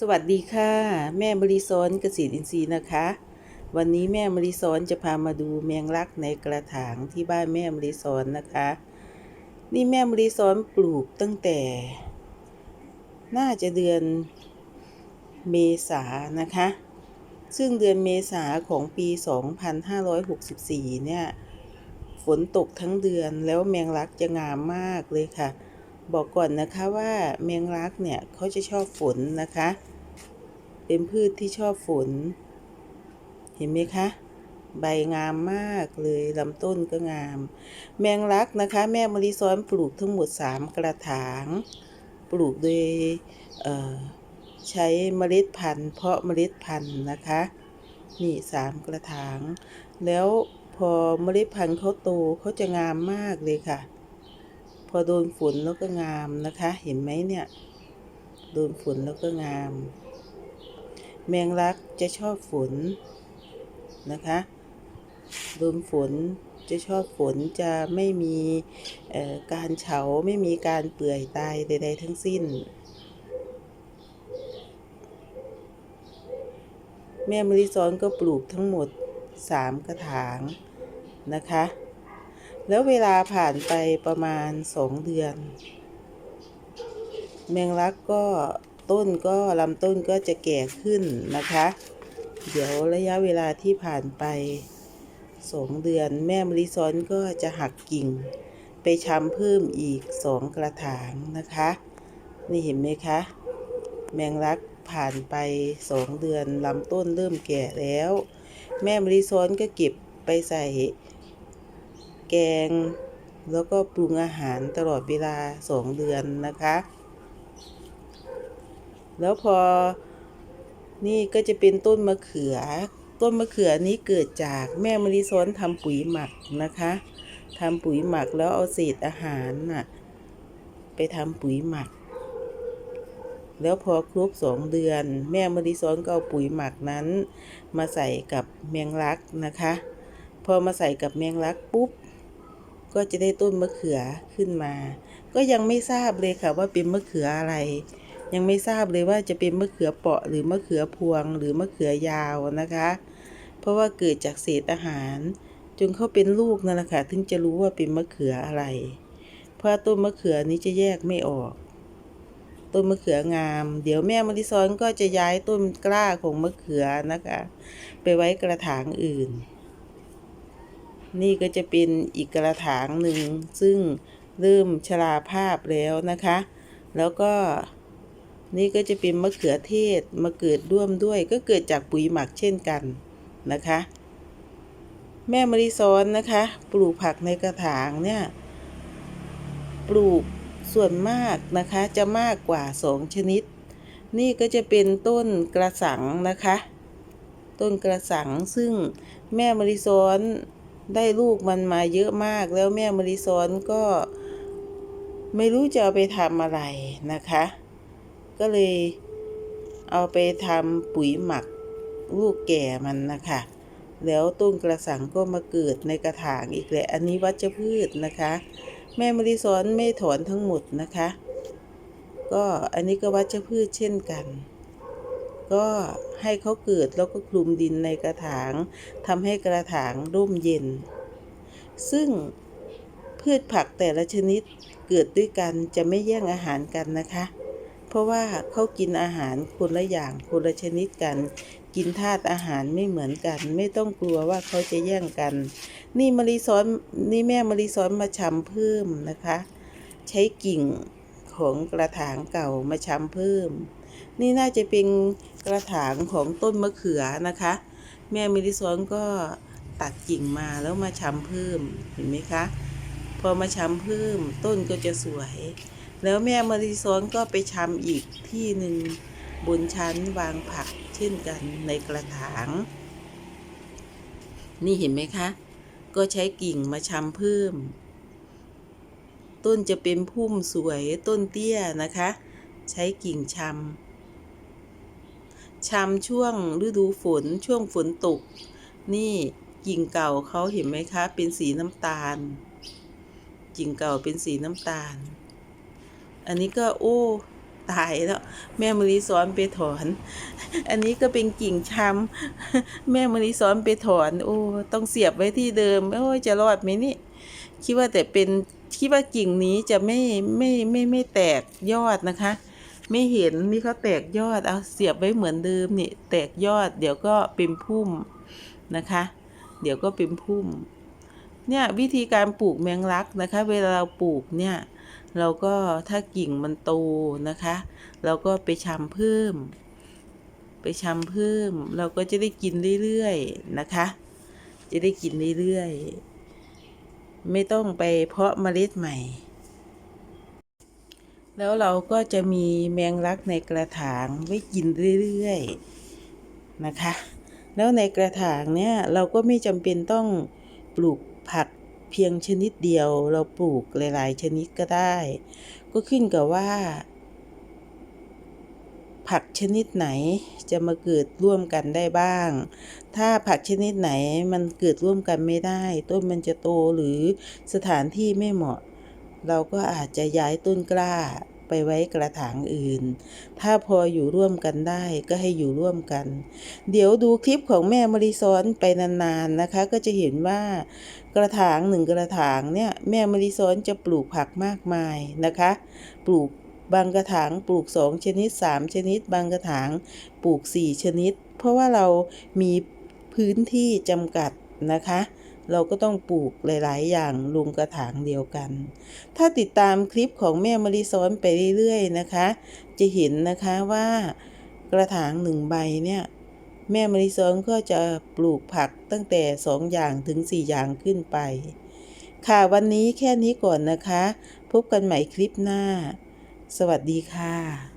สวัสดีค่ะ แม่มริซอนเกษตรอินทรีย์นะคะ วันนี้แม่มริซอนจะพามาดูแมงลักในกระถางที่บ้านแม่มริซอนนะคะ นี่แม่มริซอนปลูกตั้งแต่ น่าจะเดือนเมษานะคะ ซึ่งเดือนเมษาของปี 2564 เนี่ย ฝนตกทั้งเดือนแล้วแมงลักจะงามมากเลยค่ะ บอกก่อนนะคะว่าแมงลักเนี่ยเขาจะชอบฝนนะคะ เป็นพืชที่ชอบฝน เห็นไหมคะ ใบงามมากเลยลำต้นก็งาม แมงลักนะคะ แม่มะลิซ้อนปลูกทั้งหมด 3 กระถาง ปลูกโดยใช้เมล็ดพันธุ์ เพาะเมล็ดพันธุ์นะคะนี่สามกระถาง แล้วพอเมล็ดพันธุ์เขาโตเขาจะงามมากเลยค่ะ อโดนฝนแล้วก็งามนะคะ เห็นไหมเนี่ย โดนฝนแล้วก็งาม แมงลักจะชอบฝนนะคะ โดนฝนจะชอบฝนจะไม่มีการเฉาไม่มีการเปื่อยตายใด ๆ ทั้งสิ้น แม่มริซอนก็ปลูกทั้งหมด 3 กระถางนะคะ แล้วเวลาผ่านไปประมาณ2เดือน แมงลักก็ต้นก็ลำต้นก็จะแก่ขึ้นนะคะ เดี๋ยวระยะเวลาที่ผ่านไป2เดือน แม่มริซอนก็จะหักกิ่ง ไปชำเพิ่มอีก2กระถางนะคะ นี่เห็นไหมคะ แมงลักผ่านไป2เดือนลำต้นเริ่มแก่แล้ว แม่มริซอนก็เก็บไปใส่ กง แล้วก็ปรุงอาหารตลอดเวลา2เดือนนะคะ แล้วพอนี่ก็จะเป็นต้นมะเขือ ต้นมะเขือนี้เกิดจากแม่มะลิซ้อนทำปุ๋ยหมักนะคะทำปุ๋ยหมักแล้วเอาเศษอาหารน่ะไปทำปุ๋ยหมัก แล้วพอครบสองเดือน แม่มะลิซ้อนก็เอาปุ๋ยหมักนั้น มาใส่กับแมงลักนะคะ พอมาใส่กับแมงลักปุ๊บ ก็จะได้ต้นมะเขือขึ้นมา ก็ยังไม่ทราบเลยค่ะว่าเป็นมะเขืออะไร ยังไม่ทราบเลยว่าจะเป็นมะเขือเปาะหรือมะเขือพวงหรือมะเขือยาวนะคะ เพราะว่าเกิดจากเศษอาหาร จนเขาเป็นลูกนั่นแหละค่ะถึงจะรู้ว่าเป็นมะเขืออะไร เพราะต้นมะเขือนี้จะแยกไม่ออก ต้นมะเขืองาม เดี๋ยวแม่มะลิซ้อนก็จะย้ายต้นกล้าของมะเขือนะคะ ไปไว้กระถางอื่น นี่ก็จะเป็นอีกกระถางหนึ่ง ซึ่งเริ่มชราภาพแล้วนะคะ แล้วก็นี่ก็จะเป็นมะเขือเทศมาเกิดร่วมด้วย ก็เกิดจากปุ๋ยหมักเช่นกันนะคะ แม่มริซ้อนนะคะ ปลูกผักในกระถางเนี่ย ปลูกส่วนมากนะคะจะมากกว่าสองชนิด นี่ก็จะเป็นต้นกระสังนะคะ ต้นกระสังซึ่งแม่มริซ้อน ได้ลูกมันมาเยอะมากแล้วแม่มริซอนก็ไม่รู้จะเอาไปทำอะไรนะคะ ก็เลยเอาไปทำปุ๋ยหมักลูกแก่มันนะคะ แล้วต้นกระสังก็มาเกิดในกระถางอีกแหละ อันนี้วัชพืชนะคะ แม่มะลิซอนไม่ถอนทั้งหมดนะคะ ก็อันนี้ก็วัชพืชเช่นกัน ก็ให้เขาเกิดแล้วก็คลุมดินในกระถางทำให้กระถางร่มเย็น ซึ่งพืชผักแต่ละชนิดเกิดด้วยกันจะไม่แย่งอาหารกันนะคะ เพราะว่าเขากินอาหารคนละอย่างคนละชนิดกัน กินธาตุอาหารไม่เหมือนกัน ไม่ต้องกลัวว่าเขาจะแย่งกัน นี่มะลิซ้อนนี่แม่มะลิซ้อนมาชำเพิ่มนะคะ ใช้กิ่ง ของกระถางเก่ามาชำเพิ่ม นี่น่าจะเป็นกระถางของต้นมะเขือนะคะ แม่มะลิซอนก็ตัดกิ่งมาแล้วมาชำเพิ่มเห็นไหมคะ พอมาชำเพิ่มต้นก็จะสวย แล้วแม่มาริซอนก็ไปชำอีกที่หนึ่งบนชั้นวางผักเช่นกันในกระถาง นี่เห็นไหมคะ ก็ใช้กิ่งมาชำเพิ่ม ต้นจะเป็นพุ่มสวยต้นเตี้ยนะคะ ใช้กิ่งชำชำช่วงฤดูฝนช่วงฝนตก นี่กิ่งเก่าเขาเห็นไหมคะ เป็นสีน้ำตาล กิ่งเก่าเป็นสีน้ำตาล อันนี้ก็โอ้ตายแล้วแม่มะลิซ้อนไปถอน อันนี้ก็เป็นกิ่งชำแม่มะลิซ้อนไปถอน โอ้ต้องเสียบไว้ที่เดิม โอ้จะรอดไหมนี่ คิดว่าแต่เป็นคิดว่ากิ่งนี้จะไม่ไม่ไม่ไม่แตกยอดนะคะ ไม่เห็นนี่เขาแตกยอดเอาเสียบไว้เหมือนเดิมนี่แตกยอด เดี๋ยวก็เป็นพุ่มนะคะ เดี๋ยวก็เป็นพุ่ม เนี่ยวิธีการปลูกแมงลักนะคะ เวลาเราปลูกเนี่ยเราก็ถ้ากิ่งมันโตนะคะ เราก็ไปชำเพิ่ม ไปชำเพิ่ม เราก็จะได้กินเรื่อยๆนะคะ จะได้กินเรื่อยๆ ไม่ต้องไปเพาะเมล็ดใหม่ แล้วเราก็จะมีแมงลักในกระถางไว้กินเรื่อยๆนะคะ แล้วในกระถางเนี่ยเราก็ไม่จำเป็นต้องปลูกผักเพียงชนิดเดียว เราปลูกหลาย ๆ ชนิดก็ได้ ก็ขึ้นกับว่า ผักชนิดไหนจะมาเกิดร่วมกันได้บ้าง ถ้าผักชนิดไหนมันเกิดร่วมกันไม่ได้ ต้นมันจะโตหรือสถานที่ไม่เหมาะ เราก็อาจจะย้ายต้นกล้าไปไว้กระถางอื่น ถ้าพออยู่ร่วมกันได้ก็ให้อยู่ร่วมกัน เดี๋ยวดูคลิปของแม่มริซ้อนไปนานๆนะคะ ก็จะเห็นว่ากระถางหนึ่งกระถางเนี่ยแม่มริซ้อนจะปลูกผักมากมายนะคะ ปลูก บางกระถางปลูกสองชนิดสามชนิด บางกระถางปลูกสี่ชนิด เพราะว่าเรามีพื้นที่จำกัดนะคะ เราก็ต้องปลูกหลาย ๆ อย่างลงกระถางเดียวกัน ถ้าติดตามคลิปของแม่มะลิซ้อนไปเรื่อย ๆ นะคะ จะเห็นนะคะว่ากระถางหนึ่งใบเนี่ยแม่มะลิซ้อนก็จะปลูกผักตั้งแต่สองอย่างถึงสี่อย่างขึ้นไป ค่ะวันนี้แค่นี้ก่อนนะคะ พบกันใหม่คลิปหน้า สวัสดีค่ะ